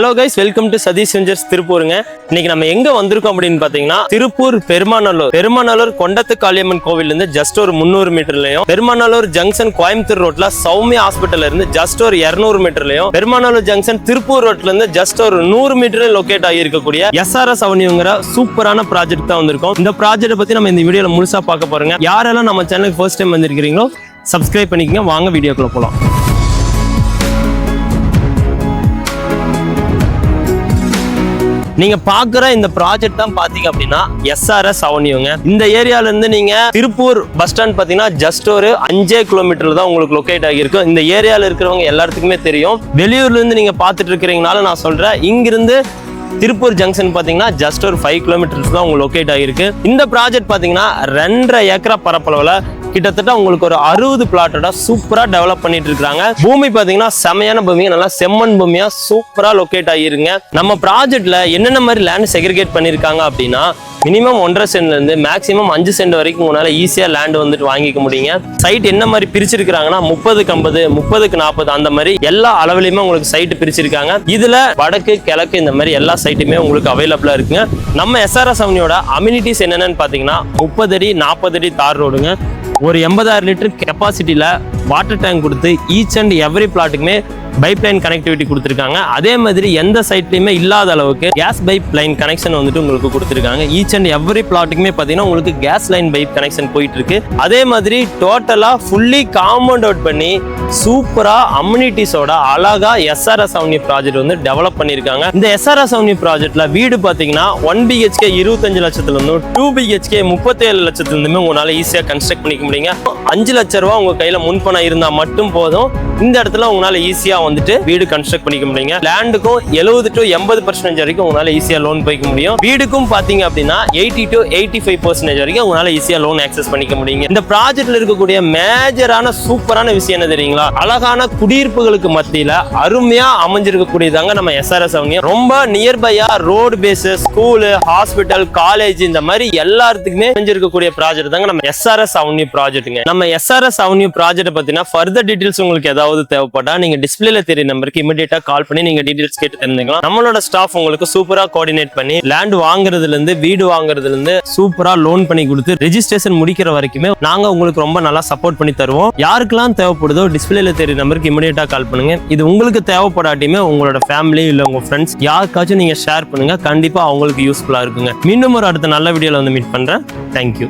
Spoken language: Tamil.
Hello guys welcome to Sathish ventures திருப்பூருங்க இன்னைக்கு நம்ம எங்க வந்திருக்கோம் அப்படின்னு பாத்தீங்கன்னா திருப்பூர் பெருமாநல்லூர். பெருமாநல்லூர் கொண்டத்து காளியம்மன் கோவில் இருந்து ஜஸ்ட் ஒரு முந்நூறு மீட்டர்லயும் பெருமாநல்லூர் ஜங்ஷன் கோயம்புத்தூர் ரோட்ல சௌமியா ஹாஸ்பிட்டல் இருந்து ஜஸ்ட் ஒரு இருநூறு மீட்டர்லயும் பெருமாநல்லூர் ஜங்ஷன் திருப்பூர் ரோட்ல இருந்து ஜஸ்ட் ஒரு நூறு மீட்டர் லொகேட் ஆகியிருக்கக்கூடிய எஸ்ஆர்எஸ் அவனிங்கிற சூப்பரான ப்ராஜெக்ட் தான் வந்திருக்கோம். இந்த ப்ராஜெக்ட் பத்தி நம்ம இந்த வீடியோல முழுசா பார்க்க போறோங்க. யாரெல்லாம் நம்ம சேனலுக்கு ஃபர்ஸ்ட் டைம் வந்திருக்கிறீங்களோ சப்ஸ்கிரைப் பண்ணிக்கங்க. வாங்க வீடியோக்குள்ள போலாம். நீங்க பாக்குற இந்த ப்ராஜெக்ட் தான் பாத்தீங்க அப்படின்னா எஸ்ஆர்எஸ் அவனியோங்க. இந்த ஏரியால இருந்து நீங்க திருப்பூர் பஸ் ஸ்டாண்ட் பாத்தீங்கன்னா ஜஸ்ட் ஒரு அஞ்சே கிலோமீட்டர்ல தான் உங்களுக்கு லொகேட் ஆகியிருக்கும் இந்த ஏரியால இருக்கிறவங்க எல்லாத்துக்குமே தெரியும். வெளியூர்ல இருந்து நீங்க பாத்துட்டு இருக்கிறீங்கனால நான் சொல்றேன். இங்கிருந்து திருப்பூர் ஜங்ஷன் பாத்தீங்கன்னா ஜஸ்ட் ஒரு ஃபைவ் கிலோமீட்டர்ஸ் தான் உங்களுக்கு லொக்கேட் ஆகிருக்கு இந்த ப்ராஜெக்ட் பாத்தீங்கன்னா ரெண்டரை ஏக்கரா பரப்பளவுல கிட்டத்தட்ட உங்களுக்கு ஒரு அறுபது பிளாட்டோட சூப்பரா டெவலப் பண்ணிட்டு இருக்காங்க. பூமி பாத்தீங்கன்னா செமையான பூமி நல்லா செம்மண் பூமியா சூப்பரா லொகேட் ஆகிருங்க. நம்ம ப்ராஜெக்ட்ல என்னென்ன மாதிரி லேண்ட் செக்ரிகேட் பண்ணிருக்காங்க அப்படின்னா மினிமம் ஒன்றரை சென்ட்ல இருந்து மேக்ஸிமம் அஞ்சு சென்ட் வரைக்கும் உங்களால ஈஸியா லேண்ட் வந்துட்டு வாங்கிக்க முடியுங்க. சைட் என்ன மாதிரி பிரிச்சிருக்காங்கன்னா முப்பதுக்கு ஐம்பது முப்பதுக்கு நாற்பது அந்த மாதிரி எல்லா அளவுலயுமே உங்களுக்கு சைட் பிரிச்சிருக்காங்க. இதுல வடக்கு கிழக்கு இந்த மாதிரி எல்லா சைட்டுமே உங்களுக்கு அவைலபிளா இருக்குங்க. நம்ம எஸ்ஆர்எஸ் அவனியோட அம்யூனிட்டிஸ் என்னென்னு பாத்தீங்கன்னா முப்பது அடி நாற்பது அடி தார் ரோடுங்க. ஒரு எண்பதாயிரம் லிட்டர் கெப்பாசிட்டியில் வாட்டர் டேங்க் கொடுத்து ஈச் அண்ட் எவ்ரி பிளாட்டுக்குமே பைப்லைன் கனெக்டிவிட்டி கொடுத்துருக்காங்க. அதே மாதிரி எந்த சைட்லையுமே இல்லாத அளவுக்கு கேஸ் பைப் லைன் கனெக்ஷன் வந்துட்டு உங்களுக்கு கொடுத்துருக்காங்க. ஈச் அண்ட் எவ்ரி பிளாட்டுக்குமே பார்த்தீங்கன்னா உங்களுக்கு கேஸ் லைன் பைப் கனெக்ஷன் போயிட்டு இருக்கு அதே மாதிரி டோட்டலா ஃபுல்லி காம்பவுண்ட் அவுட் பண்ணி சூப்பரா அம்யூனிட்டிஸோட அழகா எஸ்ஆர்எஸ் அவனி ப்ராஜெக்ட் வந்து டெவலப் பண்ணியிருக்காங்க. இந்த எஸ்ஆர்எஸ் அவனி ப்ராஜெக்ட்ல வீடு பார்த்தீங்கன்னா ஒன் பிஹெச்கே இருபத்தஞ்சு லட்சத்துல இருந்தும் டூ பிஹெச்கே முப்பத்தேழு லட்சத்துல இருந்துமே உங்களால ஈஸியா கன்ஸ்ட்ரக்ட் பண்ணிக்க முடியுங்க. அஞ்சு லட்ச ரூபா உங்க கையில முன்பணம் இருந்தா மட்டும் போதும். இந்த இடத்துல உங்களால ஈஸியா வந்துட்டு வீடு கன்ஸ்ட்ரக்ட் பண்ணிக்க முடியுங்க. லேண்டுக்கும் எழுபது டு எண்பது பர்சன்டேஜ் வரைக்கும் உங்களால ஈஸியா லோன் போய்க்க முடியும். வீடுக்கும் பாத்தீங்க அப்படின்னா eighty to eighty five percentage வரைக்கும் உங்களால ஈஸியா லோன் ஆக்சஸ் பண்ணிக்க முடியுங்க. இந்த ப்ராஜெக்ட்ல இருக்கக்கூடிய மேஜரான சூப்பரான விஷயம் என்ன தெரியுங்களா? அழகான குடியிருப்புகளுக்கு மத்தியில அருமையா அமைஞ்சிருக்கக்கூடியதாங்க நம்ம எஸ்ஆர்எஸ் அவங்க. ரொம்ப நியர்பையா road face school hospital college இந்த மாதிரி எல்லாத்துக்குமே அமைஞ்சிருக்கக்கூடிய ப்ராஜெக்ட் தாங்க நம்ம எஸ்ஆர்எஸ் அவன்யூ ப்ராஜெக்ட்டுங்க நம்ம எஸ்ஆர்எஸ் அவன்யூ ப்ராஜெக்ட் பத்தினா ஃபர்தர் டீடைல்ஸ் உங்களுக்கு ஏதாவது தேவைப்பட்டா நீங்க டிஸ்பிளேல தெரிய நம்பருக்கு இமிடியேட்டா கால் பண்ணி நீங்க டீடைல்ஸ் கேட்டு தெரிஞ்சுக்கலாம். நம்மளோட ஸ்டாஃப் உங்களுக்கு சூப்பரா கோஆர்டினேட் பண்ணி லேண்ட் வாங்குறதுல இருந்து வீடு வாங்குறதுல இருந்து சூப்பரா லோன் பண்ணி கொடுத்து ரெஜிஸ்ட்ரேஷன் முடிக்கிற வரைக்குமே நாங்க உங்களுக்கு ரொம்ப நல்லா சப்போர்ட் பண்ணி தருவோம். யாருக்கெல்லாம் தேவைப்படுதோ டிஸ்பிளேல தெரிய நம்பருக்கு இமிடியேட்டா கால் பண்ணுங்க. இது உங்களுக்கு தேவைப்படாட்டியுமே உங்களோட ஃபேமிலி இல்ல உங்க ஃப்ரெண்ட்ஸ் யாருக்காச்சும் நீங்க ஷேர் பண்ணுங்க. கண்டிப்பா அவங்களுக்கு யூஸ்ஃபுல்லா இருக்குங்க. மீண்டும் ஒரு அடுத்த நல்ல வீடியோல வந்து மீட் பண்றேன். தேங்க்யூ